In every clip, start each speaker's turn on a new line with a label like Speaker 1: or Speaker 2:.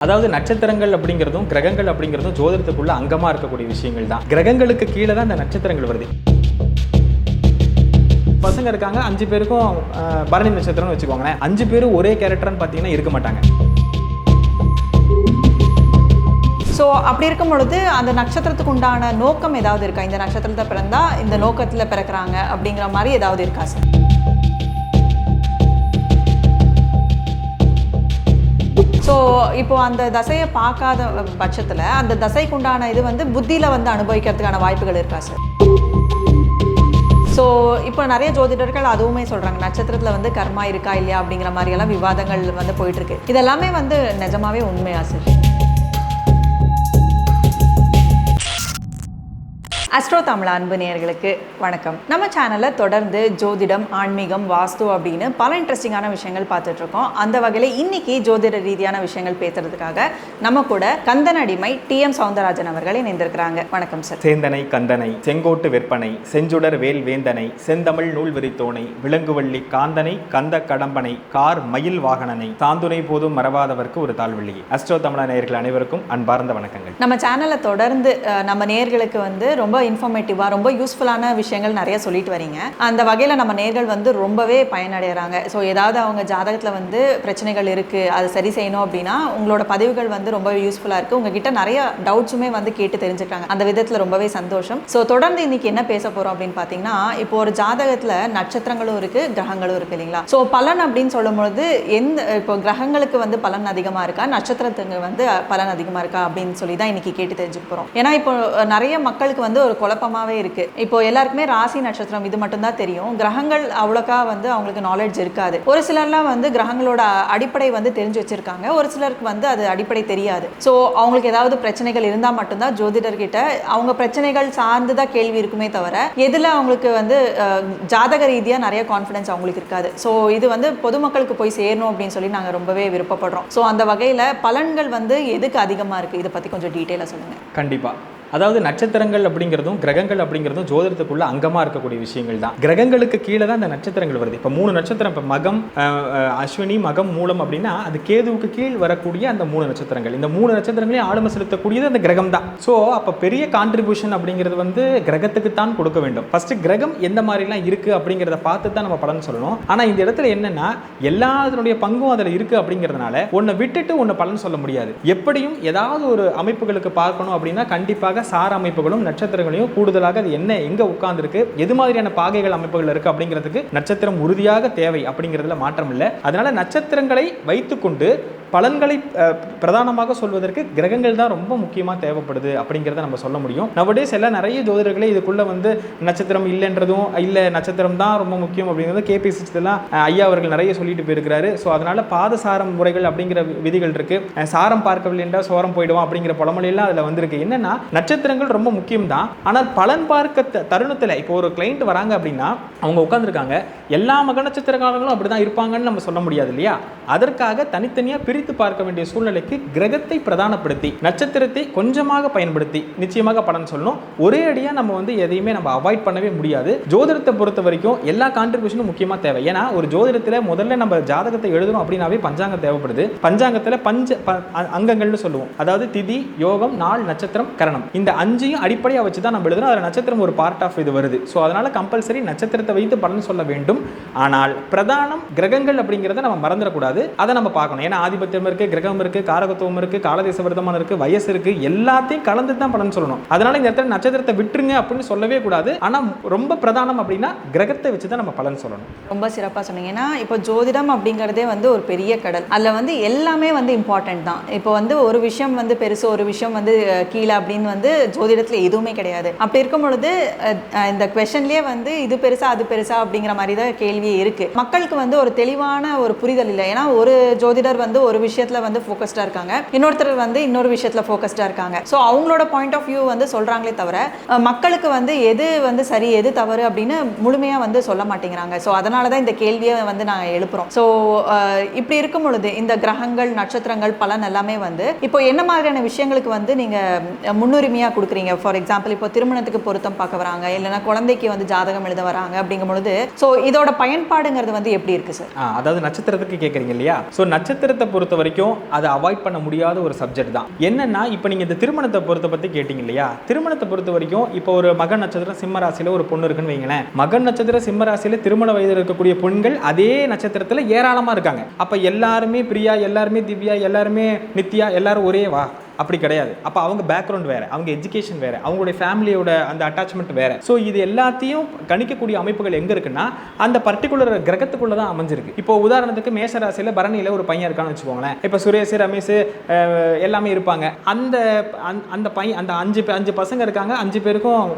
Speaker 1: அதாவது நட்சத்திரங்கள் அப்படிங்கிறதும் கிரகங்கள் அப்படிங்கிறதும் ஜோதிடத்துக்குள்ள அங்கமா இருக்கக்கூடிய விஷயங்கள் தான். கிரகங்களுக்கு கீழே தான் இந்த நட்சத்திரங்கள் வருது. பசங்க இருக்காங்க அஞ்சு பேருக்கும் அஹ், பரணி நட்சத்திரம்னு வச்சுக்கோங்களேன். அஞ்சு பேரும் ஒரே கேரக்டர்னு பார்த்தீங்கன்னா இருக்க மாட்டாங்க.
Speaker 2: ஸோ அப்படி இருக்கும் பொழுது அந்த நட்சத்திரத்துக்கு உண்டான நோக்கம் ஏதாவது இருக்கா? இந்த நட்சத்திரத்தை பிறந்தா இந்த நோக்கத்தில் பிறக்கிறாங்க அப்படிங்கிற மாதிரி ஏதாவது இருக்கா சார் ஸோ இப்போ அந்த தசையை பார்க்காத பட்சத்தில் அந்த தசைக்கு உண்டான இது வந்து புத்தியில் வந்து அனுபவிக்கிறதுக்கான வாய்ப்புகள் இருக்கா சார் ஸோ இப்போ நிறைய ஜோதிடர்கள் அதுவுமே சொல்கிறாங்க நட்சத்திரத்தில் வந்து கர்மா இருக்கா இல்லையா அப்படிங்கிற மாதிரியெல்லாம் விவாதங்கள் வந்து போயிட்டுருக்கு இதெல்லாமே வந்து நிஜமாவே உண்மையா சார் அஸ்ட்ரோ தமிழ் அன்பு நேயர்களுக்கு வணக்கம். நம்ம சேனலில் தொடர்ந்து ஜோதிடம் ஆன்மீகம் வாஸ்து அப்படின்னு பல இன்ட்ரெஸ்டிங்கான விஷயங்கள் பார்த்துட்டு இருக்கோம் அந்த வகையில் இன்னைக்கு ஜோதிட ரீதியான விஷயங்கள் பேசுறதுக்காக நம்ம கூட கந்தன் அடிமை டி எம் சவுந்தரராஜன் அவர்கள் இணைந்திருக்கிறாங்க. வணக்கம் சார்.
Speaker 1: சேந்தனை கந்தனை செங்கோட்டு வெற்பனை செஞ்சுடர் வேல் வேந்தனை செந்தமிழ் நூல் விரித்தோனை விலங்குவள்ளி காந்தனை கந்த கடம்பனை கார் மயில் வாகனனை சாந்துனை போதும் மறவாதவர்க்கு ஒரு தாழ்வள்ளி. அஸ்ட்ரோ தமிழா நேயர்கள் அனைவருக்கும் அன்பார்ந்த வணக்கங்கள்.
Speaker 2: நம்ம சேனலை தொடர்ந்து நம்ம நேர்களுக்கு வந்து ரொம்ப இன்ஃபர்மேட்டிவாக ரொம்ப யூஸ்ஃபுல்லான விஷயங்கள் நிறைய சொல்லிட்டு வரீங்க. அந்த வகையில் நம்ம நேர்கள் வந்து ரொம்பவே பயனடைகிறாங்க ஸோ ஏதாவது அவங்க ஜாதகத்தில் வந்து பிரச்சனைகள் இருக்குது அது சரி செய்யணும் அப்படின்னா உங்களோட பதிவுகள் வந்து ரொம்ப யூஸ்ஃபுல்லாக இருக்குது உங்ககிட்ட நிறைய டவுட்ஸுமே வந்து கேட்டு தெரிஞ்சுக்கிறாங்க. அந்த விதத்தில் ரொம்பவே சந்தோஷம். ஸோ தொடர்ந்து இன்னைக்கு என்ன பேச போகிறோம் அப்படின்னு பார்த்தீங்கன்னா இப்போ ஒரு ஜாதகத்தில் நட்சத்திரங்களும் இருக்குது கிரகங்களும் இருக்குது இல்லைங்களா? ஸோ பலன் அப்படின்னு சொல்லும்பொழுது எந்த இப்போ கிரகங்களுக்கு வந்து பலன் அதிகமாக இருக்கா? நட்சத்திரத்துக்கு வந்து பலன் அதிகமாக இருக்கா? அப்படின்னு சொல்லி தான் இன்னைக்கு கேட்டு தெரிஞ்சுக்க போகிறோம் ஏன்னா இப்போ நிறைய மக்களுக்கு வந்து ஒரு குழப்பமாகவே இருக்குது இப்போ எல்லாருக்குமே ராசி நட்சத்திரம் இது மட்டும்தான் தெரியும். கிரகங்கள் அவ்வளோக்கா வந்து அவங்களுக்கு நாலேஜ் இருக்காது. ஒரு சிலர்லாம் வந்து கிரகங்களோட அடிப்படை வந்து தெரிஞ்சு வச்சிருக்காங்க. ஒரு சிலருக்கு வந்து அது அடிப்படை தெரியாது. ஸோ அவங்களுக்கு ஏதாவது பிரச்சனைகள் இருந்தால் மட்டும்தான் ஜோதிடர்கிட்ட அவங்க பிரச்சனைகள் சார்ந்து தான் கேள்வி இருக்குமே தவிர எதில் அவங்களுக்கு வந்து ஜாதக ரீதியாக நிறைய கான்ஃபிடன்ஸ் அவங்களுக்கு இருக்காது. ஸோ இது வந்து பொதுமக்களுக்கு போய் சேரணும் அப்படின்னு சொல்லி நாங்கள் ரொம்பவே விருப்பப்படுறோம். ஸோ அந்த வகையில் பலன்கள் வந்து எதுக்கு அதிகமாக இருக்குது இதை பற்றி கொஞ்சம் டீட்டெயிலாக சொல்லுங்கள்
Speaker 1: கண்டிப்பா. அதாவது நட்சத்திரங்கள் அப்படிங்கிறதும் கிரகங்கள் அப்படிங்கிறதும் ஜோதிடத்துக்குள்ள அங்கமாக இருக்கக்கூடிய விஷயங்கள் தான். கிரகங்களுக்கு கீழே தான் இந்த நட்சத்திரங்கள் வருது. இப்போ மூணு நட்சத்திரம் இப்போ மகம் அஸ்வினி மகம் மூலம் அப்படின்னா அது கேதுவுக்கு கீழ் வரக்கூடிய அந்த மூணு நட்சத்திரங்கள். இந்த மூணு நட்சத்திரங்களையும் ஆளுமை செலுத்தக்கூடியது அந்த கிரகம் தான். ஸோ அப்போ பெரிய கான்ட்ரிபியூஷன் அப்படிங்கிறது வந்து கிரகத்துக்கு தான் கொடுக்க வேண்டும். ஃபர்ஸ்ட் கிரகம் எந்த மாதிரிலாம் இருக்கு அப்படிங்கிறத பார்த்து தான் நம்ம பலன் சொல்லணும். ஆனால் இந்த இடத்துல என்னன்னா எல்லாத்தினுடைய பங்கும் அதில் இருக்கு அப்படிங்கிறதுனால ஒன்றை விட்டுட்டு ஒன்று பலன் சொல்ல முடியாது. எப்படியும் ஏதாவது ஒரு அமைப்புகளுக்கு பார்க்கணும் அப்படின்னா கண்டிப்பாக சார அமைப்புகளும் நட்சத்திரங்களையும் கூடுதலாக அது என்ன எங்க உட்கார்ந்துருக்கு எது மாதிரியான பாகைகள் அமைப்புகள் இருக்கு அப்படிங்கிறதுக்கு நட்சத்திரம் உறுதியாக தேவை அப்படிங்கிறதுல மாற்றம் இல்லை அதனால நட்சத்திரங்களை வைத்துக்கொண்டு பலன்களை பிரதானமாக சொல்வதற்கு கிரகங்கள் தான் ரொம்ப முக்கியமாக தேவைப்படுது அப்படிங்கிறத நம்ம சொல்ல முடியும். நவடேஸ் எல்லாம் நிறைய ஜோதிடர்களே இதுக்குள்ளே வந்து நட்சத்திரம் இல்லைன்றதும் இல்லை நட்சத்திரம் தான் ரொம்ப முக்கியம் அப்படிங்கிறது கேபி சிஸ்டெல்லாம் ஐயா அவர்கள் நிறைய சொல்லிட்டு போயிருக்கிறாரு. ஸோ அதனால் பாதசாரம் முறைகள் அப்படிங்கிற விதிகள் இருக்குது சாரம் பார்க்கவில்லை என்றால் சோரம் போயிடுவோம் அப்படிங்கிற பழமொழியெல்லாம் அதில் வந்திருக்கு. என்னென்னா நட்சத்திரங்கள் ரொம்ப முக்கியம் தான். ஆனால் பலன் பார்க்க த- தருணத்தில் இப்போ ஒரு கிளைண்ட் வராங்க அப்படின்னா அவங்க உட்காந்துருக்காங்க எல்லா மக நட்சத்திரக்காரங்களும் அப்படி தான் இருப்பாங்கன்னு நம்ம சொல்ல முடியாது இல்லையா? அதற்காக தனித்தனியாக பிரித்து பார்க்க வேண்டிய சூழ்நிலைக்கு கிரகத்தை பிரதானப்படுத்தி நட்சத்திரத்தை கொஞ்சமாக பயன்படுத்தி நிச்சயமாக பலன் சொல்லணும். ஒரே அடியாக நம்ம வந்து எதையுமே நம்ம அவாய்ட் பண்ணவே முடியாது. ஜோதிடத்தை பொறுத்த வரைக்கும் எல்லா கான்ட்ரிபியூஷனும் முக்கியமாக தேவை. ஏன்னா ஒரு ஜோதிடத்தில் முதல்ல நம்ம ஜாதகத்தை எழுதணும் அப்படின்னாவே பஞ்சாங்கம் தேவைப்படுது. பஞ்சாங்கத்தில் பஞ்ச அங்கங்கள்னு சொல்லுவோம். அதாவது திதி யோகம் நாள் நட்சத்திரம் கரணம். இந்த அஞ்சையும் அடிப்படையாக வச்சு தான் நம்ம எழுதணும். அதில் நட்சத்திரம் ஒரு பார்ட் ஆஃப் இது வருது. ஸோ அதனால கம்பல்சரி நட்சத்திரத்தை வைத்து பலன் சொல்ல வேண்டும். ஆனால் பிரதானம் கிரகங்கள் அப்படிங்கிறத நம்ம மறந்துடக்கூடாது. அதை நம்ம பார்க்கணும். ஏன்னா ஆதிபத்தியம் இருக்கு கிரகம் இருக்கு காரகத்துவம் இருக்கு காலதேச விரதமான இருக்கு வயசு இருக்கு எல்லாத்தையும் கலந்து தான் பலன் சொல்லணும். அதனால் இந்த இடத்துல நட்சத்திரத்தை விட்டுருங்க அப்படின்னு சொல்லவே கூடாது. ஆனால் ரொம்ப பிரதானம் அப்படின்னா கிரகத்தை வச்சு தான் நம்ம பலன் சொல்லணும்.
Speaker 2: ரொம்ப சிறப்பாக சொன்னீங்க. ஏன்னா இப்போ ஜோதிடம் அப்படிங்கிறதே வந்து ஒரு பெரிய கடல். அதில் வந்து எல்லாமே வந்து இம்பார்ட்டன்ட் தான். இப்போ வந்து ஒரு விஷயம் வந்து பெருசு ஒரு விஷயம் வந்து கீழே அப்படின்னு வந்து ஜோதிடத்தில் எதுவுமே கிடையாது. அப்படி இருக்கும் பொழுது இந்த கொஷன்லேயே வந்து இது பெருசா அது பெருசா அப்படிங்கிற மாதிரி தான் கேள்வியே இருக்கு. மக்களுக்கு வந்து ஒரு தெளிவான ஒரு புரிதல் இல்லை. ஏன்னா ஒரு ஜோதிடர் வந்து ஒரு விஷயத்துல வந்து ஃபோக்கஸ்டாக இருக்காங்க. இன்னொருத்தர் வந்து இன்னொரு விஷயத்துல ஃபோக்கஸ்டாக இருக்காங்க. ஸோ அவங்களோட பாயிண்ட் ஆஃப் வியூ வந்து சொல்றாங்களே தவிர மக்களுக்கு வந்து எது வந்து சரி எது தவறு அப்படின்னு முழுமையாக வந்து சொல்ல மாட்டேங்கிறாங்க. ஸோ அதனால தான் இந்த கேள்வியை வந்து நாங்கள் எழுப்புறோம். ஸோ இப்படி இருக்கும் பொழுது இந்த கிரகங்கள் நட்சத்திரங்கள் பலன் எல்லாமே வந்து இப்போ என்ன மாதிரியான விஷயங்களுக்கு வந்து நீங்கள் முன்னுரிமையாக கொடுக்குறீங்க? ஃபார் எக்ஸாம்பிள் இப்போ திருமணத்துக்கு பொருத்தம் பார்க்க வராங்க. இல்லைன்னா குழந்தைக்கு வந்து ஜாதகம் எழுத வராங்க அப்படிங்கும் பொழுது ஸோ இதோட பயன்பாடுங்கிறது வந்து எப்படி இருக்கு சார்
Speaker 1: அதாவது நட்சத்திரத்துக்கு கேட்குறீங்க இல்லையா? ஸோ நட்சத்திரத்தை பொறுத்த பொறுத்த வரைக்கும் அதை அவாய்ட் பண்ண முடியாத ஒரு சப்ஜெக்ட் தான். என்னன்னா இப்போ நீங்கள் இந்த திருமணத்தை பொறுத்த பற்றி கேட்டிங்க இல்லையா? திருமணத்தை பொறுத்த வரைக்கும் இப்போ ஒரு மகன் நட்சத்திரம் சிம்ம ராசியில் ஒரு பொண்ணு இருக்குன்னு வைங்களேன். மகன் நட்சத்திரம் சிம்ம ராசியில் திருமண வயதில் இருக்கக்கூடிய பெண்கள் அதே நட்சத்திரத்தில் ஏராளமாக இருக்காங்க. அப்போ எல்லாருமே பிரியா எல்லாருமே திவ்யா எல்லாருமே நித்யா எல்லாரும் ஒரே வா. அப்படி கிடையாது. அப்போ அவங்க பேக்ரவுண்ட் வேறு அவங்க எஜுகேஷன் வேறு அவங்களுடைய ஃபேமிலியோட அந்த அட்டாச்மெண்ட் வேறு. ஸோ இது எல்லாத்தையும் கணிக்கக்கூடிய அமைப்புகள் எங்கே இருக்குன்னா அந்த பர்டிகுலர் கிரகத்துக்குள்ளே தான் அமைஞ்சிருக்கு. இப்போ உதாரணத்துக்கு மேஷராசியில் பரணியில் ஒரு பையன் இருக்கான்னு வச்சுக்கோங்களேன். இப்போ சுரேஷ் ரமேஷ் எல்லாமே இருப்பாங்க. அந்த அந்த- அந்த பையன் அந்த அஞ்சு பே- அஞ்சு பசங்க இருக்காங்க. அஞ்சு பேருக்கும்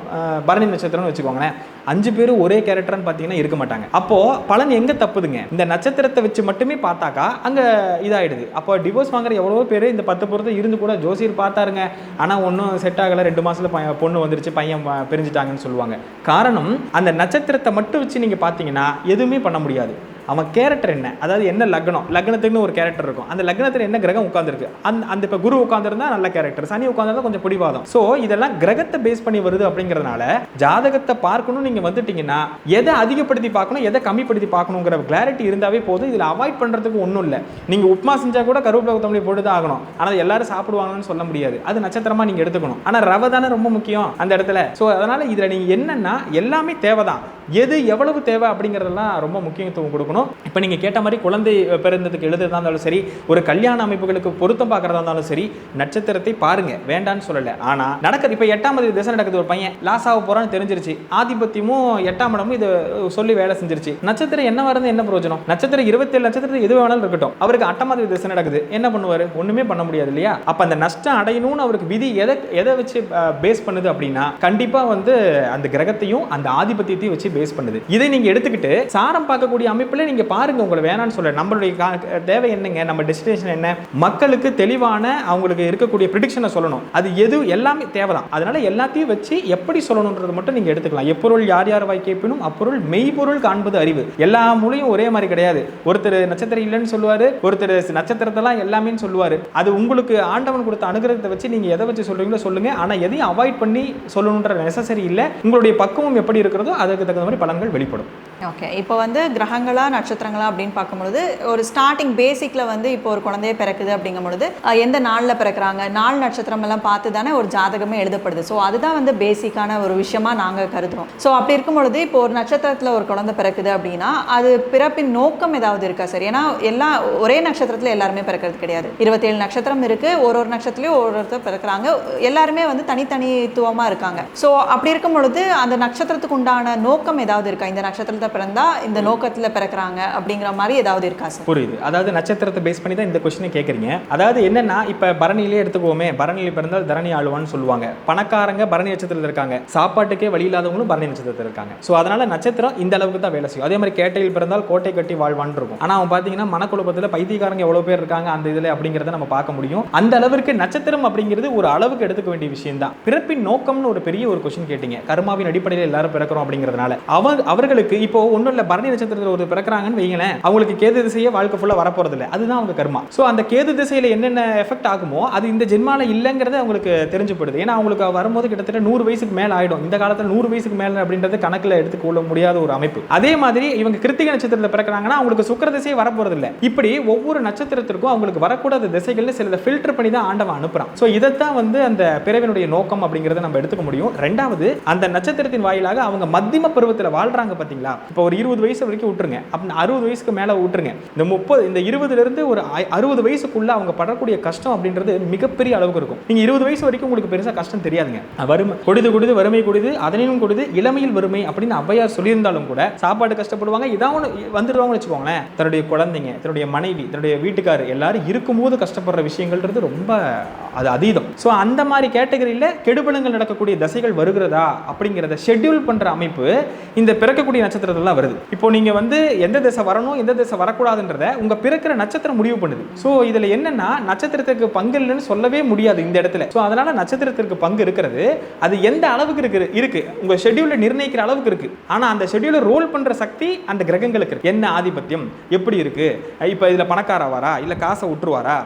Speaker 1: பரணி நட்சத்திரம்னு வச்சுக்கோங்களேன். அஞ்சு பேரும் ஒரே கேரக்டர்னு பார்த்தீங்கன்னா இருக்க மாட்டாங்க. அப்போ பலன் எங்க தப்புதுங்க? இந்த நட்சத்திரத்தை வச்சு மட்டுமே பார்த்தாக்கா அங்க இதாயிடுது. அப்போ டிவோர்ஸ் வாங்குற எவ்வளவோ பேர் இந்த பத்து பொருத்தம் இருந்து கூட ஜோசியர் பார்த்தாருங்க. ஆனால் ஒன்றும் செட் ஆகலை. ரெண்டு மாதத்தில் பையன் பொண்ணு வந்துருச்சு பையன் பிரிஞ்சுட்டாங்கன்னு சொல்லுவாங்க. காரணம் அந்த நட்சத்திரத்தை மட்டும் வச்சு நீங்கள் பார்த்தீங்கன்னா எதுவுமே பண்ண முடியாது. அவன் கேரக்டர் என்ன? அதாவது என்ன லக்னம்? லக்னத்துக்குன்னு ஒரு கேரக்டர் இருக்கும். அந்த லக்னத்தில் என்ன கிரகம் உட்காந்துருக்கு அந்த அந்த இப்போ குரு உட்காந்துருந்தா நல்ல கேரக்டர் சனி உட்காந்துருந்தா கொஞ்சம் பிடிவாதம். ஸோ இதெல்லாம் கிரகத்தை பேஸ் பண்ணி வருது அப்படிங்கிறதுனால ஜாதகத்தை பார்க்கணும் நீங்கள் வந்துட்டீங்கன்னா எதை அதிகப்படுத்தி பார்க்கணும் எதை கம்மிப்படுத்தி பார்க்கணுங்கிற கிளாரிட்டி இருந்தாவே போதும். இதில் அவாய்ட் பண்ணுறதுக்கு ஒன்றும் இல்லை. நீங்கள் உப்புமா செஞ்சால் கூட கருவேப்பிலை கொத்தமல்லி போட்டு தான் ஆகணும் ஆனால் எல்லாரும் சாப்பிடுவாங்கன்னு சொல்ல முடியாது. அது நட்சத்திரமாக நீங்கள் எடுத்துக்கணும். ஆனால் ரவை தானே ரொம்ப முக்கியம் அந்த இடத்துல. ஸோ அதனால் இதில் நீங்கள் என்னென்னா எல்லாமே தேவை தான் எது எவ்வளவு தேவை அப்படிங்கிறதெல்லாம் ரொம்ப முக்கியத்துவம் கொடுக்கணும். இப்போ நீங்கள் கேட்ட மாதிரி குழந்தை பிறந்ததுக்கு எழுதுறதா இருந்தாலும் சரி ஒரு கல்யாண அமைப்புகளுக்கு பொருத்தம் பார்க்குறதா இருந்தாலும் சரி நட்சத்திரத்தை பாருங்க. வேண்டான்னு சொல்லலை. ஆனால் நடக்குது. இப்போ எட்டாம் தேதி திசை நடக்குது. ஒரு பையன் லாஸ் ஆக போகிறான்னு தெரிஞ்சிருச்சு. ஆதிபத்தியமும் எட்டாம் இடமும் இதை சொல்லி வேலை செஞ்சிருச்சு. நட்சத்திரம் என்ன வரது என்ன பிரயோஜனம்? நட்சத்திரம் இருபத்தேழு நட்சத்திரத்தில் எது வேணாலும் இருக்கட்டும். அவருக்கு அட்டமாதி திசை நடக்குது. என்ன பண்ணுவார்? ஒன்றுமே பண்ண முடியாது இல்லையா? அப்போ அந்த நஷ்டம் அடையணும்னு அவருக்கு விதி எதை எதை வச்சு பேஸ் பண்ணுது அப்படின்னா கண்டிப்பாக வந்து அந்த கிரகத்தையும் அந்த ஆதிபத்தியத்தையும் வச்சு பேஸ் பண்ணுது. இதை நீங்க எடுத்துக்கிட்டு சாரம் பார்க்கக்கூடிய அமைப்புல நீங்க பாருங்க உங்களை வேணாம்னு சொல்ல நம்மளுடைய கா- தேவை என்னங்க? நம்ம டெஸ்டினேஷன் என்ன? மக்களுக்கு தெளிவான அவங்களுக்கு இருக்கக்கூடிய ப்ரிடிக்ஷனை சொல்லணும். அது எது? எல்லாமே தேவைதான். அதனால எல்லாத்தையும் வச்சு எப்படி சொல்லணுன்றது மட்டும் நீங்க எடுத்துக்கலாம். எப்பொருள் யார் யார் வாய் கேட்பினும் அப்பொருள் மெய்ப்பொருள் காண்பது அறிவு. எல்லா மூலையும் ஒரே மாதிரி கிடையாது. ஒருத்தர் நட்சத்திரம் இல்லைன்னு சொல்லுவாரு ஒருத்தர் நட்சத்திரத்தெல்லாம் எல்லாமேன்னு சொல்லுவாரு. அது உங்களுக்கு ஆண்டவன் கொடுத்த அனுகிரகத்தை வச்சு நீங்க எதை வச்சு சொல்றீங்களோ சொல்லுங்க. ஆனா எதையும் அவாய்ட் பண்ணி சொல்லணுன்ற நெசசரி இல்லை. உங்களுடைய பக்குவம் எப்படி இருக்கிறதோ அதுக்கு தகுந்த மாதிரி பலன்கள் வெளிப்படும்.
Speaker 2: ஓகே இப்போ வந்து கிரகங்களா நட்சத்திரங்களா அப்படின்னு பார்க்கும்பொழுது ஒரு ஸ்டார்டிங் பேசிக்ல வந்து இப்போ ஒரு குழந்தைய பிறக்குது அப்படிங்கும் பொழுது எந்த நாளில் பிறக்குறாங்க? நாள் நட்சத்திரம் எல்லாம் பார்த்து தானே ஒரு ஜாதகமே எழுதப்படுது. ஸோ அதுதான் வந்து பேசிக்கான ஒரு விஷயமா நாங்கள் கருதுறோம். ஸோ அப்படி இருக்கும் பொழுது இப்போ ஒரு நட்சத்திரத்தில் ஒரு குழந்தை பிறக்குது அப்படின்னா அது பிறப்பின் நோக்கம் ஏதாவது இருக்கா சார்? ஏன்னா எல்லா ஒரே நட்சத்திரத்தில் எல்லாருமே பிறக்கிறது கிடையாது. இருபத்தேழு நட்சத்திரம் இருக்கு ஒரு ஒரு நட்சத்திரத்திலையும் ஒரு ஒருத்தர் பிறக்கிறாங்க. எல்லாருமே வந்து தனித்தனித்துவமா இருக்காங்க. ஸோ அப்படி இருக்கும் பொழுது அந்த நட்சத்திரத்துக்கு உண்டான நோக்கம் ஏதாவது இருக்கா? இந்த நட்சத்திரத்தை பிறந்தா இந்த நோக்கத்தில் பிறக்கிறாங்க அப்படிங்கிற மாதிரி ஏதாவது இருக்கா சார்?
Speaker 1: புரியுது. அதாவது நட்சத்திரத்தை பேஸ் பண்ணி தான் இந்த கொஸ்டினை கேட்குறீங்க அதாவது என்னன்னா இப்போ பரணியிலே எடுத்துக்குவோமே பரணியில் பிறந்தால் தரணி ஆளுவான்னு சொல்லுவாங்க. பணக்காரங்க பரணி நட்சத்திரத்தில் இருக்காங்க. சாப்பாட்டுக்கே வழி இல்லாதவங்களும் பரணி நட்சத்திரத்தில் இருக்காங்க. ஸோ அதனால நட்சத்திரம் இந்த அளவுக்கு தான் வேலை செய்யும். அதே மாதிரி கேட்டையில் பிறந்தால் கோட்டை கட்டி வாழ்வான்னு இருக்கும். ஆனால் அவன் பார்த்தீங்கன்னா மனக்குழப்பத்தில் பைத்தியக்காரங்க எவ்வளோ பேர் இருக்காங்க அந்த இதில் அப்படிங்கிறத நம்ம பார்க்க முடியும். அந்த அளவிற்கு நட்சத்திரம் அப்படிங்கிறது ஒரு அளவுக்கு எடுத்துக்க வேண்டிய விஷயம் தான். பிறப்பின் நோக்கம்னு ஒரு பெரிய ஒரு கொஸ்டின் கேட்டீங்க. கர்மாவின் அடிப்படையில் எல்லாரும் பிறக்கிறோம் அப்படிங்கிறதுனால. அவர் அவர்களுக்கு இப்போ ஒன்றும் இல்லை பரணி நட்சத்திரத்தில் ஒரு பிறக்கிறாங்கன்னு வைங்களேன் அவங்களுக்கு கேது திசையே வாழ்க்கை ஃபுல்லாக வரப்போறது இல்லை அதுதான் அவங்க கர்மா. ஸோ அந்த கேது திசையில் என்னென்ன எஃபெக்ட் ஆகுமோ அது இந்த ஜென்மால இல்லைங்கிறது அவங்களுக்கு தெரிஞ்சுப்படுது. ஏன்னா அவங்களுக்கு வரும்போது கிட்டத்தட்ட நூறு வயசுக்கு மேலே ஆயிடும். இந்த காலத்தில் நூறு வயசுக்கு மேலே அப்படின்றது கணக்கில் எடுத்துக்கொள்ள முடியாத ஒரு அமைப்பு. அதே மாதிரி இவங்க கிருத்திக நட்சத்திரத்தில் பிறக்கிறாங்கன்னா அவங்களுக்கு சுக்கிர திசையே வரப்போறது இல்லை இப்படி ஒவ்வொரு நட்சத்திரத்திற்கும் அவங்களுக்கு வரக்கூடாத திசைகள்ல சிலதை ஃபில்டர் பண்ணி தான் ஆண்டவன் அனுப்புறான். ஸோ இதைத்தான் வந்து அந்த பிறவினுடைய நோக்கம் அப்படிங்கிறத நம்ம எடுத்துக்க முடியும். ரெண்டாவது அந்த நட்சத்திரத்தின் வாயிலாக அவங்க மத்தியம பருவத்தில் வாழ்றாங்க பார்த்தீங்களா இப்போ ஒரு இருபது வயசு வரைக்கும் விட்டுருங்க. அப்படி அறுபது வயசுக்கு மேலே விட்டுருங்க. இந்த முப்பது இந்த இருபதுல இருந்து ஒரு ஐ- அறுபது வயசுக்குள்ள அவங்க படக்கூடிய கஷ்டம் அப்படின்றது மிகப்பெரிய அளவுக்கு இருக்கும். நீங்க இருபது வயசு வரைக்கும் உங்களுக்கு பெருசா கஷ்டம் தெரியாதுங்க. வறுமை கொடுது கொடுது வறுமை கொடுது அதனையும் கொடுது இளமையில் வறுமை அப்படின்னு அவையார் சொல்லியிருந்தாலும் கூட சாப்பாடு கஷ்டப்படுவாங்க. இதான் ஒன்று வந்துடுவாங்கன்னு வச்சுக்கோங்களேன். தன்னுடைய குழந்தைங்க தன்னுடைய மனைவி தன்னுடைய வீட்டுக்காரர் எல்லாரும் இருக்கும்போது கஷ்டப்படுற விஷயங்கள்ன்றது ரொம்ப அது அதீதம். ஸோ அந்த மாதிரி கேட்டகரியில் கெடுபலங்கள் நடக்கக்கூடிய தசைகள் வருகிறதா அப்படிங்கிறத ஷெட்யூல் பண்ற அமைப்பு இந்த பிறக்கக்கூடிய நட்சத்திரத்தை தான் வருது. இப்போ நீங்க வந்து எந்த திசை வரணும் எந்த திசை வரக்கூடாதுன்றத உங்க பிறக்கிற நட்சத்திரம் முடிவு பண்ணுது. ஸோ இதுல என்னன்னா நட்சத்திரத்துக்கு பங்கு இல்லைன்னு சொல்லவே முடியாது இந்த இடத்துல. ஸோ அதனால நட்சத்திரத்திற்கு பங்கு இருக்கிறது. அது எந்த அளவுக்கு இருக்கு இருக்கு. உங்க ஷெட்யூலை நிர்ணயிக்கிற அளவுக்கு இருக்கு. ஆனா அந்த ஷெட்யூல ரோல் பண்ற சக்தி அந்த கிரகங்களுக்கு இருக்கு. என்ன ஆதிபத்தியம்? எப்படி இருக்கு? இப்போ இதுல பணக்கார வரா? இல்ல காசை விட்டுருவாரா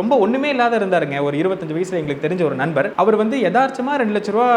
Speaker 1: ரொம்ப ஒண்ணுமே இல்லாத இருந்தாருங்க. ஒரு இருபத்தஞ்சு வயசுல எங்களுக்கு தெரிஞ்ச ஒரு நண்பர். அவர் வந்து யதார்த்தமா ரெண்டு லட்ச ரூபா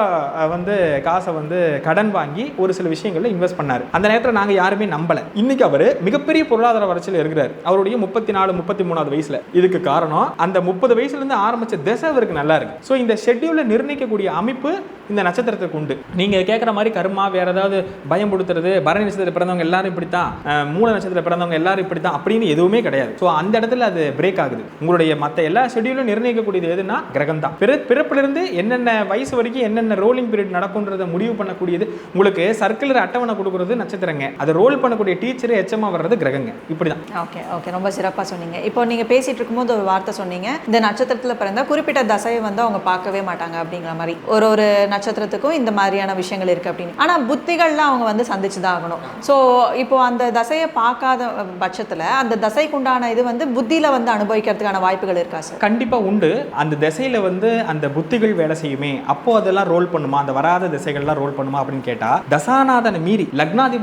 Speaker 1: வந்து காசை வந்து கடன் வாங்கி ஒரு சில விஷயங்கள்ல இன்வெஸ்ட் பண்ணாரு. அந்த நேரத்தில் நாங்கள் யாருமே நம்பலை. இன்னைக்கு அவர் மிகப்பெரிய பொருளாதார வளர்ச்சியில் இருக்கிறார். அவருடைய முப்பத்தி நாலு முப்பத்தி மூணாவது வயசுல. இதுக்கு காரணம் அந்த முப்பது வயசுலேருந்து ஆரம்பிச்ச திசை அவருக்கு நல்லா இருக்கு. ஸோ இந்த ஷெட்யூலை நிர்ணயிக்கக்கூடிய அமைப்பு இந்த நட்சத்திரத்துக்கு உண்டு. நீங்க கேட்குற மாதிரி கருமா வேற ஏதாவது பயம் கொடுத்துறது பரணி நட்சத்திரத்தில் பிறந்தவங்க எல்லாரும் இப்படித்தான் தான் மூல நட்சத்திரத்தில் பிறந்தவங்க எல்லாரும் இப்படித்தான் அப்படின்னு எதுவுமே கிடையாது. ஸோ அந்த இடத்துல அது பிரேக் ஆகுது. உங்களுடைய மற்ற எல்லா ஷெட்யூலும் நிர்ணயிக்கக்கூடியது எதுனா கிரகம் தான் பிற பிறப்பிலிருந்து என்னென்ன வயசு வரைக்கும் என்னென்ன ரோலிங் பீரியட் நடக்கும்ன்றதை முடிவு பண்ணக்கூடியது உங்களுக்கு சர்க்குலர் அட்டவணை கொடுக்குறது நட்சத்திரங்க அதை ரோல் பண்ணக்கூடிய டீச்சர் எச்சமா வர்றது கிரகங்க. இப்படிதான்.
Speaker 2: ஓகே ஓகே ரொம்ப சிறப்பாக சொன்னீங்க. இப்போ நீங்கள் பேசிட்டு இருக்கும்போது ஒரு வார்த்தை சொன்னீங்க. இந்த நட்சத்திரத்தில் பிறந்த குறிப்பிட்ட தசையை வந்து அவங்க பார்க்கவே மாட்டாங்க அப்படிங்கிற மாதிரி. ஒரு ஒரு நட்சத்திரத்துக்கும் இந்த மாதிரியான விஷயங்கள் இருக்குது அப்படின்னு. ஆனால் புத்திகள்லாம் அவங்க வந்து சந்திச்சு தான் ஆகணும். ஸோ இப்போ அந்த தசையை பார்க்காத பட்சத்தில் அந்த தசைக்கு உண்டான இது வந்து புத்தியில் வந்து அனுபவிக்கிறதுக்கான வாய்ப்புகள் இருக்கா சார்
Speaker 1: கண்டிப்பா உண்டு. அந்த திசையில வந்து அந்த புத்திகள் வேலை செய்யுமே. அப்போ அதெல்லாம் ரோல் பண்ணுமா? அந்த வராத திசைகள்லாம் ரோல் பண்ணுமா அப்படின்னு கேட்டா தசாநாதனை மீறி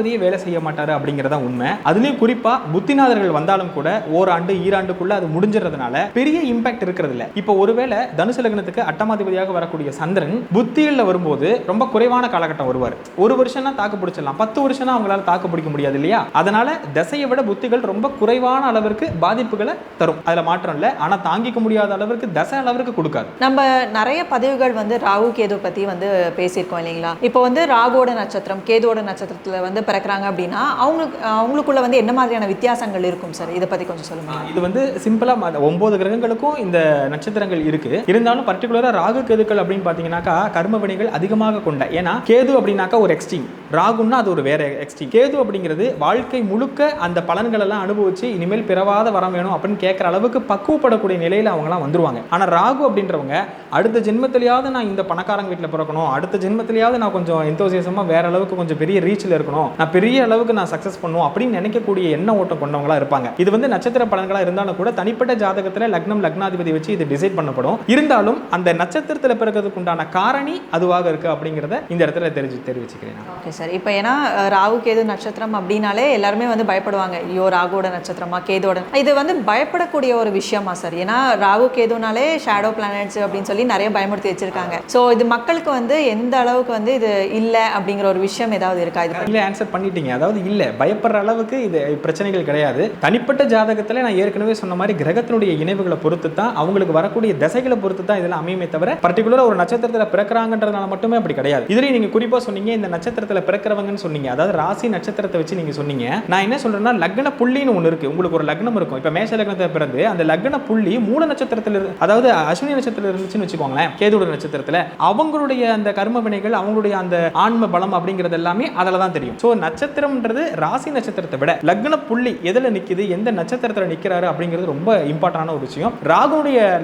Speaker 1: லக்னாதிபதியே வேலை செய்ய மாட்டாரு அப்படிங்கறதா உண்மை. அதுலயும் குறிப்பா புத்திநாதர்கள் வந்தாலும் கூட ஓராண்டு ஈராண்டுக்குள்ள அது முடிஞ்சிடறதுனால பெரிய இம்பாக்ட் இருக்கிறது இல்ல இப்போ ஒருவேளை தனுசு லக்னத்துக்கு அட்டமாதிபதியாக வரக்கூடிய சந்திரன் புத்திகள்ல வரும்போது ரொம்ப குறைவான காலகட்டம் வருவார். ஒரு வருஷம்னா தாக்கு பிடிச்சிடலாம். பத்து வருஷம்னா அவங்களால தாக்கு பிடிக்க முடியாது இல்லையா? அதனால திசையை விட புத்திகள் ரொம்ப குறைவான அளவிற்கு பாதிப்புகளை தரும். அதுல மாற்றம் இல்லை. ஆனா தாங்கிக்க முடியாத அளவிற்கு தசை அளவிற்கு கொடுக்காது.
Speaker 2: நம்ம நிறைய பதிவுகள் வந்து ராகு கேது பற்றி வந்து பேசியிருக்கோம் இல்லைங்களா? இப்போ வந்து ராகுவோட நட்சத்திரம் கேதுவோட நட்சத்திரத்தில் வந்து பிறக்கிறாங்க அப்படின்னா அவங்களுக்கு அவங்களுக்குள்ள வந்து என்ன மாதிரியான வித்தியாசங்கள் இருக்கும் சார்? இதை பற்றி கொஞ்சம் சொல்லுங்க.
Speaker 1: இது வந்து சிம்பிளா ம- ஒன்பது கிரகங்களுக்கும் இந்த நட்சத்திரங்கள் இருக்கு. இருந்தாலும் பர்டிகுலரா ராகு கேதுக்கள் அப்படின்னு பாத்தீங்கன்னாக்கா கர்ம வினைகள் அதிகமாக கொண்ட ஏன்னா கேது அப்படின்னாக்கா ஒரு எக்ஸ்ட்ரீம் ராகுன்னா அது ஒரு வேற எக்ஸ்ட்ரீம் கேது அப்படிங்கிறது வாழ்க்கை முழுக்க அந்த பலன்கள் எல்லாம் அனுபவிச்சு இனிமேல் பிறவாத வரம் வேணும் அப்படின்னு கேட்குற அளவுக்கு பக்குவப்படக்கூடிய நிலையில அவங்கலாம் வந்துருவாங்க. ஆனா ராகு அப்படின்றவங்க அடுத்த ஜென்மத்திலேயாவது நான் இந்த பணக்காரங்க வீட்டில் பிறக்கணும் அடுத்த ஜென்மத்திலேயாவது நான் கொஞ்சம் எந்தோசியசமா வேற அளவுக்கு கொஞ்சம் பெரிய ரீச்சில் இருக்கணும் நான் பெரிய அளவுக்கு நான் சக்ஸஸ் பண்ணும் அப்படின்னு நினைக்கக்கூடிய எண்ண ஓட்டம் கொண்டவங்களா இருப்பாங்க. இது வந்து நட்சத்திர பலன்களா இருந்தாலும் கூட தனிப்பட்ட ஜாதகத்துல லக்னம் லக்னாதிபதி வச்சு இது டிசைட் பண்ணப்படும். இருந்தாலும் அந்த நட்சத்திரத்துல பிறக்கிறதுக்கு உண்டான காரணி அதுவாக இருக்கு அப்படிங்கிறத இந்த இடத்துல தெரிஞ்சு தெரிவிச்சுக்கிறேன்.
Speaker 2: ஓகே சார் இப்போ ஏன்னா ராகு கேது நட்சத்திரம் அப்படின்னாலே எல்லாருமே வந்து பயப்படுவாங்க. ஐயோ ராகுவோட நட்சத்திரமா கேதோட இது வந்து பயப்படக்கூடிய ஒரு விஷயமா சார் ஏன்னா ராகு கேதுனாலே ஷேடோ பிளானட்ஸ் அப்படின்னு சொல்லி நிறைய பயமுறுத்தி வச்சிருக்காங்க. ஸோ இது மக்களுக்கு வந்து எந்த அளவுக்கு வந்து இது இல்லை அப்படிங்கிற ஒரு விஷயம் ஏதாவது இருக்கா? இது
Speaker 1: இல்ல ஆன்சர் பண்ணிட்டீங்க. அதாவது இல்ல பயப்படுற அளவுக்கு இது பிரச்சனைகள் கிடையாது. தனிப்பட்ட ஜாதகத்தில் நான் ஏற்கனவே சொன்ன மாதிரி கிரகத்தினுடைய இணைவுகளை பொறுத்து தான் அவங்களுக்கு வரக்கூடிய திசைகளை பொறுத்து தான் இதெல்லாம் அமையுமே தவிர பர்டிகுலராக ஒரு நட்சத்திரத்தில் பிறக்கிறாங்கன்றதுனால மட்டுமே அப்படி கிடையாது. இதுலயும் நீங்கள் குறிப்பாக சொன்னீங்க இந்த நட்சத்திரத்தில் பிறக்கிறவங்கன்னு சொன்னீங்க. அதாவது ராசி நட்சத்திரத்தை வச்சு நீங்க சொன்னீங்க. நான் என்ன சொல்றேன்னா லக்ன புள்ளின்னு ஒன்று இருக்கு. உங்களுக்கு ஒரு லக்னம் இருக்கும். இப்போ மேஷ லக்னத்துல பிறந்து அந்த லக்ன புள்ளி மூல நட்சத்திரத்தில் அதாவது அஸ்வினி நட்சத்திரத்தில் இருந்துச்சுன்னு வச்சுக்கோங்களேன் கேதுட நட்சத்திரத்தில் அவங்களுடைய அந்த கர்ம வினைகள் அவங்களுடைய அந்த ஆன்ம பலம் அப்படிங்கிறது எல்லாமே அதில் தான் தெரியும். ஸோ நட்சத்திரம்ன்றது ராசி நட்சத்திரத்தை விட லக்ன புள்ளி எதில் நிக்குது எந்த நட்சத்திரத்தில் நிற்கிறாரு அப்படிங்கிறது ரொம்ப இம்பார்ட்டான ஒரு விஷயம். ராகுனுடைய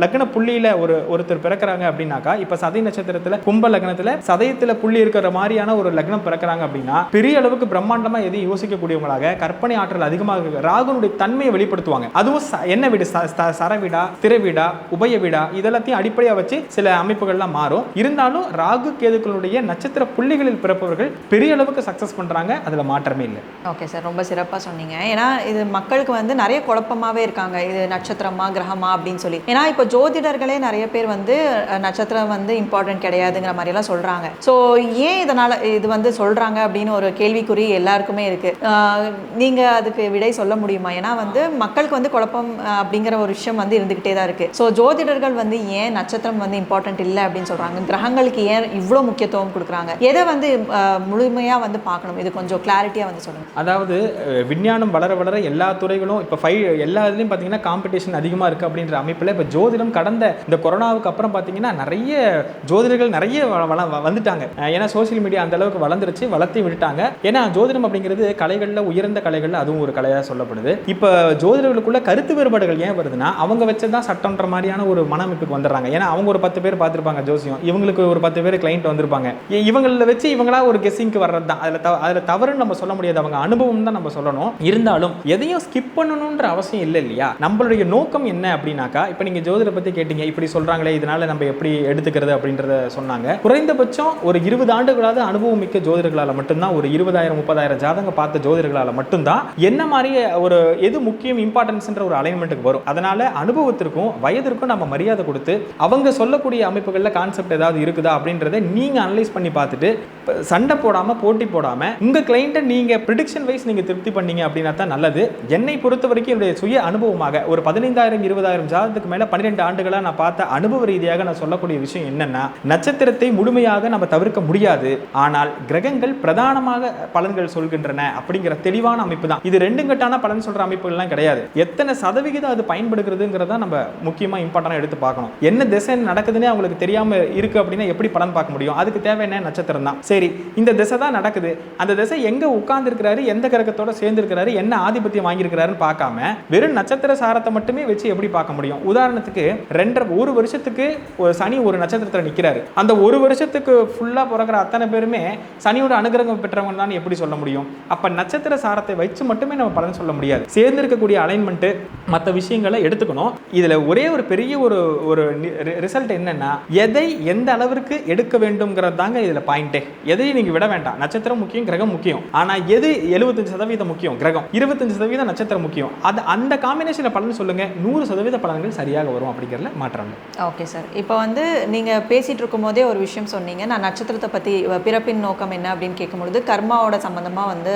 Speaker 1: லக்ன புள்ளியில ஒரு ஒருத்தர் பிறக்கிறாங்க அப்படின்னாக்கா இப்போ சதை நட்சத்திரத்தில் கும்ப லக்னத்தில் சதயத்தில் புள்ளி இருக்கிற மாதிரியான ஒரு லக்னம் பிறக்கிறாங்க அப்படின்னா பெரிய அளவுக்கு பிரம்மாண்டமா எதையும் யோசிக்கக்கூடியவங்களாக கற்பனை ஆற்றல் அதிகமாக ராகுனுடைய தன்மையை வெளிப்படுத்துவாங்க. அதுவும் என்ன வீடு? ச- ச- சர வீடா திரை வீடா உபய வீடா? இதெல்லாத்தையும் அடிப்படையாக வச்சு சில அமைப்புகள்லாம் மாறும். இருந்தாலும் ராகு கேதுக்களுடைய நட்சத்திர புள்ளிகளில் பிறப்பவர்கள் பெரிய அளவுக்கு சக்சஸ் பண்றாங்க அதுல மாற்றமே இல்லை.
Speaker 2: ஓகே சார் ரொம்ப சிறப்பாக சொன்னீங்க. ஏன்னா இது மக்களுக்கு வந்து நிறைய குழப்பமாவே இருக்காங்க. இது நட்சத்திரமா கிரகமா அப்படின்னு சொல்லி. ஏன்னா இப்போ ஜோதிடர்களே நிறைய பேர் வந்து நட்சத்திரம் வந்து இம்பார்ட்டன்ட் கிடையாதுங்கிற மாதிரி எல்லாம் சொல்றாங்க. ஸோ ஏன் இதனால இது வந்து சொல்றாங்க அப்படின்னு ஒரு கேள்விக்குறி எல்லாருக்குமே இருக்கு. அஹ், நீங்க அதுக்கு விடை சொல்ல முடியுமா? ஏன்னா வந்து மக்களுக்கு வந்து குழப்பம் அப்படிங்கிற ஒரு விஷயம் வந்து இருந்துகிட்டே தான் இருக்கு. ஸோ ஜோதிடர்கள் வந்து ஏன் நட்சத்திரம் வந்து இம்பார்ட்டன்ட் இல்லை அப்படின்னு சொல்றாங்க? கிரகங்களுக்கு ஏன் இவ்வளோ முக்கியத்துவம் கொடுக்குறாங்க? எதை வந்து முழுமையாக முழுமையா வந்து பார்க்கணும். இது கொஞ்சம் கிளாரிட்டியாக வந்து சொல்லுங்கள்
Speaker 1: அதாவது விஞ்ஞானம் வளர வளர எல்லா துறைகளும் இப்போ ஃபைவ் எல்லா இதுலையும் பார்த்தீங்கன்னா காம்படிஷன் அதிகமாக இருக்குது அப்படின்ற அமைப்பில் இப்போ ஜோதிடம் கடந்த இந்த கொரோனாவுக்கு அப்புறம் பார்த்தீங்கன்னா நிறைய ஜோதிடர்கள் நிறைய வந்துட்டாங்க. ஏன்னா சோஷியல் மீடியா அந்த அளவுக்கு வளர்ந்துருச்சு வளர்த்தி விட்டுட்டாங்க. ஏன்னா ஜோதிடம் அப்படிங்கிறது கலைகளில் உயர்ந்த கலைகளில் அதுவும் ஒரு கலையாக சொல்லப்படுது. இப்போ ஜோதிடர்களுக்குள்ள கருத்து வேறுபாடுகள் ஏன் வருதுன்னா அவங்க வச்சதான் சட்டம்ன்ற மாதிரியான ஒரு மன அமைப்புக்கு வந்துடுறாங்க. ஏன்னா அவங்க ஒரு பத்து பேர் பார்த்துருப்பாங்க ஜோசியம். இவங்களுக்கு ஒரு பத்து பேர் கிளைண்ட் வந்திருப்பாங்க. இவங்களில் வச்சு இவங்களா ஒரு கெஸ்ஸிங்க்கு வர்றது தான் அதில் அதில் தவறுன்னு நம்ம சொல்ல முடியாது. அவங்க அனுபவம் தான் நம்ம சொல்லணும். இருந்தாலும் எதையும் ஸ்கிப் பண்ணணுன்ற அவசியம் இல்லை இல்லையா? நம்மளுடைய நோக்கம் என்ன அப்படின்னாக்கா இப்போ நீங்கள் ஜோதிட பற்றி கேட்டீங்க இப்படி சொல்கிறாங்களே இதனால நம்ம எப்படி எடுத்துக்கிறது அப்படின்றத சொன்னாங்க. குறைந்தபட்சம் ஒரு இருபது ஆண்டுகளாவது அனுபவம் மிக்க ஜோதிடர்களால் மட்டும்தான் ஒரு இருபதாயிரம் முப்பதாயிரம் ஜாதகம் பார்த்த ஜோதிடர்களால் மட்டும்தான் என்ன மாதிரி ஒரு எது முக்கியம் இம்பார்ட்டன்ஸ்ன்ற ஒரு அலைன்மெண்ட்டுக்கு வரும். அதனால அனுபவத்திற்கும் வயதிற்கும் நம்ம மரியாதை கொடுத்து அவங்க சொல்லக்கூடிய அமைப்புகளில் கான்செப்ட் ஏதாவது இருக்குதா அப்படின்றத நீங்கள் அனலைஸ் பண்ணி பார்த்துட்டு சண்டை போடாமல் போட்டி போடாமல் இல்லாமல் உங்கள் கிளைண்ட்டை நீங்கள் ப்ரிடிக்ஷன் வைஸ் நீங்கள் திருப்தி பண்ணீங்க அப்படின்னா தான் நல்லது. என்னை பொறுத்த வரைக்கும் என்னுடைய சுய அனுபவமாக ஒரு பதினைந்தாயிரம் இருபதாயிரம் ஜாதத்துக்கு மேலே பன்னிரெண்டு ஆண்டுகளாக நான் பார்த்த அனுபவ ரீதியாக நான் சொல்லக்கூடிய விஷயம் என்னென்னா நட்சத்திரத்தை முழுமையாக நம்ம தவிர்க்க முடியாது. ஆனால் கிரகங்கள் பிரதானமாக பலன்கள் சொல்கின்றன அப்படிங்கிற தெளிவான அமைப்பு தான். இது ரெண்டு கட்டான பலன் சொல்கிற அமைப்புகள்லாம் கிடையாது. எத்தனை சதவிகிதம் அது பயன்படுகிறதுங்கிறத நம்ம முக்கியமாக இம்பார்ட்டன்டா எடுத்து பார்க்கணும். என்ன திசை நடக்குதுன்னு அவங்களுக்கு தெரியாமல் இருக்கு அப்படின்னா எப்படி பலன் பார்க்க முடியும்? அதுக்கு தேவை என்ன? நட்சத்திரம் தான். சரி இந்த திசை தான் நடக்குது. அந்த திசை எங்க உட்கார்ந்துருக்கிறாரு எந்த கிரகத்தோட சேர்ந்துருக்கிறாரு என்ன ஆதிபத்தியம் வாங்கியிருக்கிறாருன்னு பார்க்காம வெறும் நட்சத்திர சாரத்தை மட்டுமே வச்சு எப்படி பார்க்க முடியும்? உதாரணத்துக்கு ரெண்டரை ஒரு வருஷத்துக்கு ஒரு சனி ஒரு நட்சத்திரத்தில் நிற்கிறாரு அந்த ஒரு வருஷத்துக்கு ஃபுல்லாக பிறக்கிற அத்தனை பேருமே சனியோட அனுகிரகம் பெற்றவங்க தான் எப்படி சொல்ல முடியும்? அப்போ நட்சத்திர சாரத்தை வச்சு மட்டுமே நம்ம பலன் சொல்ல முடியாது. சேர்ந்து இருக்கக்கூடிய அலைன்மெண்ட்டு மற்ற விஷயங்களை எடுத்துக்கணும். இதில் ஒரே ஒரு பெரிய ஒரு ஒரு ரிசல்ட் என்னன்னா எதை எந்த அளவிற்கு எடுக்க வேண்டும்ங்கிறது தாங்க இதில் பாயிண்ட்டே எதையும் நீங்கள் விட வேண்டாம். நட்சத்திரம் முக்கியம் கிரகம் முக்கியம். ஆனால் எது எழுபத்தஞ்சு சதவீதம் முக்கியம்? கிரகம். இருபத்தஞ்சு சதவீதம் நட்சத்திரம் முக்கியம். அது அந்த காம்பினேஷனில் பலன் சொல்லுங்க. நூறு சதவீத பலன்கள் சரியாக வரும் அப்படிங்கிறதுல மாற்றம்.
Speaker 2: ஓகே சார் இப்போ வந்து நீங்கள் பேசிகிட்டு இருக்கும்போதே ஒரு விஷயம் சொன்னீங்க. நான் நட்சத்திரத்தை பற்றி பிறப்பின் நோக்கம் என்ன அப்படின்னு கேட்கும்பொழுது கர்மாவோட சம்மந்தமாக வந்து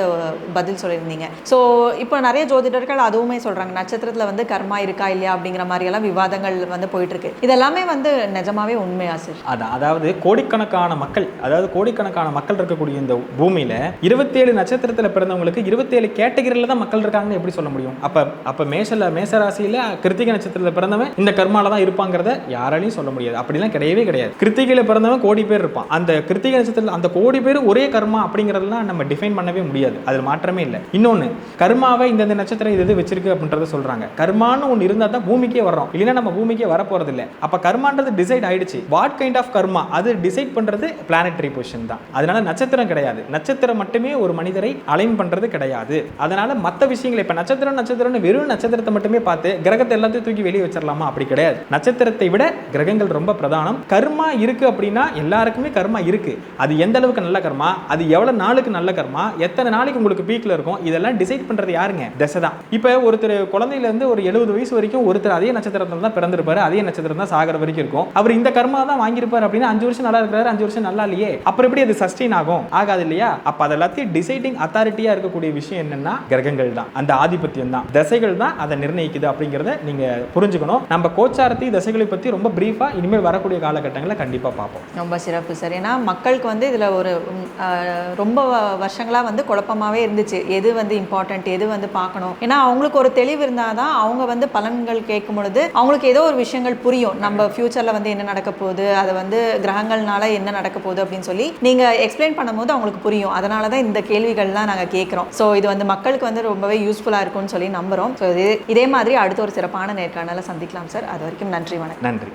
Speaker 2: பதில் சொல்லியிருந்தீங்க. ஸோ இப்போ நிறைய ஜோதிடர்கள் அதுவுமே சொல்கிறாங்க நட்சத்திரத்தில் வந்து கர்மா இருக்கா இல்லையா அப்படிங்கிற மாதிரியெல்லாம் விவாதங்கள் வந்து போயிட்டுருக்கு. இதெல்லாமே வந்து நிஜமாவே உண்மையா சார்
Speaker 1: அதான் அதாவது கோடிக்கணக்கான மக்கள் அதாவது கோடிக்கணக்கான மக்கள் இருக்கக்கூடிய இந்த பூமியில் இருபத்தேழு நட்சத்திரத்தில் பிறந்தவங்களுக்கு இருபத்தேழு கேட்டகரியில் தான் மக்கள் இருக்காங்கன்னு எப்படி சொல்ல முடியும்? அப்போ அப்போ மேஷல மேசராசியில் கிருத்திகை நட்சத்திரத்தில் பிறந்தவன் இந்த கர்மால தான் இருப்பாங்கிறத யாராலையும் சொல்ல முடியாது. அப்படிலாம் கிடையவே கிடையாது. கிருத்திகையில் பிறந்தவன் கோடி பேர் இருப்பான். அந்த கிருத்திகை நட்சத்திரத்தில் அந்த கோடி பேர் ஒரே கர்மா அப்படிங்கிறதெல்லாம் நம்ம டிஃபைன் பண்ணவே முடியாது. அது மாற்றமே இல்லை. இன்னொன்னு கர்மாவை இந்த நட்சத்திரம் இது இது வச்சிருக்கு அப்படின்றத சொல்றாங்க. கர்மான்னு ஒன்று இருந்தால் தான் பூமிக்கே வர்றோம். இல்லைன்னா நம்ம பூமிக்கே வர போறது இல்லை அப்ப கர்மான்றது டிசைட் ஆயிடுச்சு. வாட் கைண்ட் ஆஃப் கர்மா அது டிசைட் பண்றது பிளானட்டரி பொசிஷன் தான். அதனால நட்சத்திரம் கிடையாது. நட்சத்திரம் நட்சத்திரம் மட்டுமே ஒரு மனிதரை அலைன் பண்றது கிடையாது. அதனால மற்ற விஷயங்களை இப்ப நட்சத்திரம் நட்சத்திரம்னு வெறும் நட்சத்திரத்தை மட்டுமே பார்த்து கிரகத்தை எல்லாத்தையும் தூக்கி வெளியே வச்சிடலாமா? அப்படி கிடையாது. நட்சத்திரத்தை விட கிரகங்கள் ரொம்ப பிரதானம். கர்மா இருக்கு அப்படின்னா எல்லாருக்குமே கர்மா இருக்கு. அது எந்த அளவுக்கு நல்ல கர்மா? அது எவ்வளவு நாளுக்கு நல்ல கர்மா? எத்தனை நாளைக்கு உங்களுக்கு பீக்ல இருக்கும்? இதெல்லாம் டிசைட் பண்றது யாருங்க? தசை தான். இப்போ ஒருத்தர் குழந்தையில இருந்து ஒரு எழுபது வயசு வரைக்கும் ஒருத்தர் அதே நட்சத்திரத்துல தான் பிறந்திருப்பாரு. அதே நட்சத்திரம் தான் சாகர வரைக்கும் இருக்கும். அவர் இந்த கர்மா தான் வாங்கியிருப்பார் அப்படின்னா அஞ்சு வருஷம் நல்லா இருக்கிறாரு அஞ்சு வருஷம் நல்லா இல்லையே. அப்புறம் எப்படி அது சஸ்டெயின் ஆகும்? ஆகாது இல்லையா? அப்ப அது எல்லாத்தையும் டிசைடிங் அத்தாரிட்டியா இருக்கக்கூடிய விஷயம் என்னன்னா கிரகங்கள் தான். அந்த ஆதிபத்தியம் தான். தசைகள் தான் அதை நிர்ணயிக்குது அப்படிங்கிறத நீங்க புரிஞ்சுக்கணும். நம்ம கோச்சாரத்தை தசைகளை பத்தி ரொம்ப பிரீஃபா இனிமேல் வரக்கூடிய காலகட்டங்களை கண்டிப்பா பார்ப்போம்.
Speaker 2: ரொம்ப சிறப்பு சார். ஏன்னா மக்களுக்கு வந்து இதில் ஒரு ரொம்ப வருஷங்களாக வந்து குழப்பமாகவே இருந்துச்சு. எது வந்து இம்பார்ட்டன்ட் எது வந்து பார்க்கணும். ஏன்னா அவங்களுக்கு ஒரு தெளிவு இருந்தால் தான் அவங்க வந்து பலன்கள் கேட்கும் பொழுது அவங்களுக்கு ஏதோ ஒரு விஷயங்கள் புரியும். நம்ம ஃப்யூச்சரில் வந்து என்ன நடக்க போகுது அதை வந்து கிரகங்கள்னால என்ன நடக்க போகுது அப்படின்னு சொல்லி நீங்கள் எக்ஸ்பிளைன் பண்ணும்போது அவங்களுக்கு புரியும். அதனால தான் இந்த கேள்விகள்லாம் நாங்கள் கேட்குறோம் ஸோ இது வந்து மக்களுக்கு வந்து ரொம்பவே யூஸ்ஃபுல்லாக இருக்கும்னு சொல்லி நம்புகிறோம் ஸோ இது இதே மாதிரி அடுத்த ஒரு சிறப்பான நேர்காணலை சந்திக்கலாம் சார் அது வரைக்கும் நன்றி வணக்கம்.
Speaker 1: நன்றி.